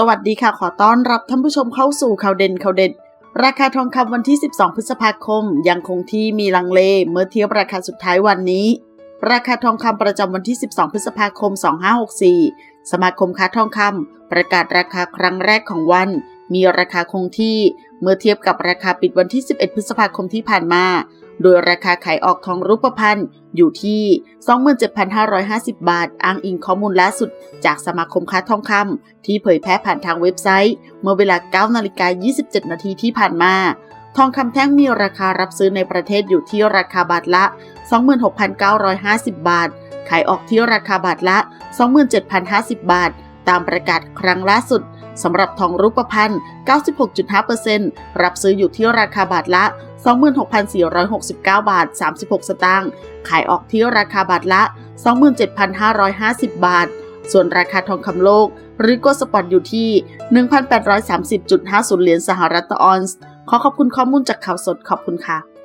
สวัสดีค่ะ ขอต้อนรับท่านผู้ชมเข้าสู่ข่าวเด่นข่าวเด็ด ราคาทองคำวันที่ 12 พฤษภาคม ยังคงที่มีลังเลเมื่อเทียบราคาสุดท้ายวันนี้ ราคาทองคำประจำวันที่ 12 พฤษภาคม 2564 สมาคมค้าทองคำประกาศราคาครั้งแรกของวัน มีราคาคงที่เมื่อเทียบกับราคาปิดวันที่ 11 พฤษภาคมที่ผ่านมา โดยราคาขายออกทองรูปพรรณอยู่ที่ 27,550 บาท อ้างอิงข้อมูลล่าสุด จากสมาคมค้าทองคำที่เผยแพร่ผ่านทางเว็บไซต์ เมื่อเวลา 9 นาฬิกา 27 นาทีที่ผ่านมา ทองคำแท่งมีราคารับซื้อในประเทศอยู่ที่ราคาบาทละ 26,950 บาท ขายออกที่ราคาบาทละ 27,050 บาท ตามประกาศครั้งล่าสุด สำหรับทองรูปพรรณ96.5%รับซื้ออยู่ที่ราคาบาทละ 26,469 บาท 36 สตางค์ ขายออกที่ราคาบาทละ 27,550 บาท ส่วนราคาทองคำโลก หรือกลด์สปอตอยู่ที่ 1,830.50 เหรียญสหรัฐต่อออนซ์ ขอขอบคุณข้อมูลจากข่าวสดขอบคุณค่ะ